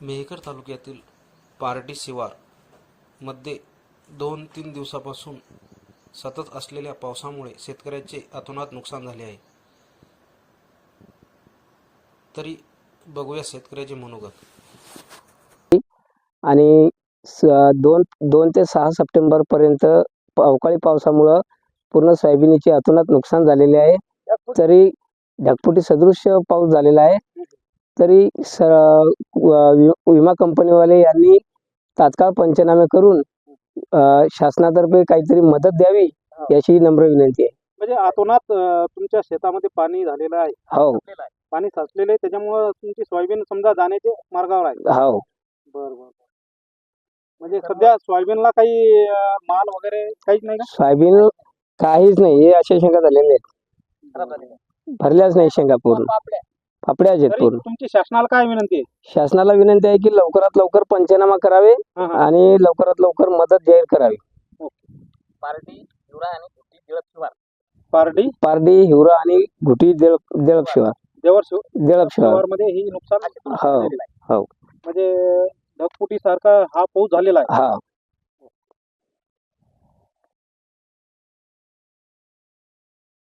मेहकर तालुक्यातील पारडी शिवारमध्ये दोन तीन दिवसापासून सतत असलेल्या पावसामुळे शेतकऱ्याचे अतोनात नुकसान झाले आहे. तरी बघूया शेतकऱ्याचे मनोगत. आणि दोन दोन ते सहा सप्टेंबर पर्यंत अवकाळी पावसामुळं पूर्ण सोयाबीनचे अतोनात नुकसान झालेले आहे. तरी ढगफुटी सदृश्य पाऊस झालेला आहे. तरी स विमा कंपनीवाले यांनी तात्काळ पंचनामे करून शासनातर्फे काहीतरी मदत द्यावी याची नम्र विनंती आहे. म्हणजे अतोनात अं, तुमच्या शेतामध्ये पाणी झालेलं आहे. हो. पाणी साचलेलं आहे. त्याच्यामुळं तुमची सोयाबीन समजा जाण्याचे मार्गावर आहे. हो. बर बर. म्हणजे सध्या सोयाबीनला काही माल वगैरे काहीच नाही का? सोयाबीन काहीच नाही. हे अशा शेंगा झालेल्या आहेत भरल्याच नाही शेंगा पूर्ण. तरी पूर्ण. तुमची शासनाला काय विनंती आहे? शासनाला विनंती आहे की लवकरात लवकर पंचनामा करावे हा, हा. आणि लवकरात लवकर मदत जाहीर करावी. पारडी पारडी? हिवरा आणि घुटी देळप देळप शिवार. देवर देळप शिवार. मध्ये ही नुकसान हो, झालेलं आहे. हो. म्हणजे ढगफुटी सारखा हा पाऊस झालेला आहे. हा.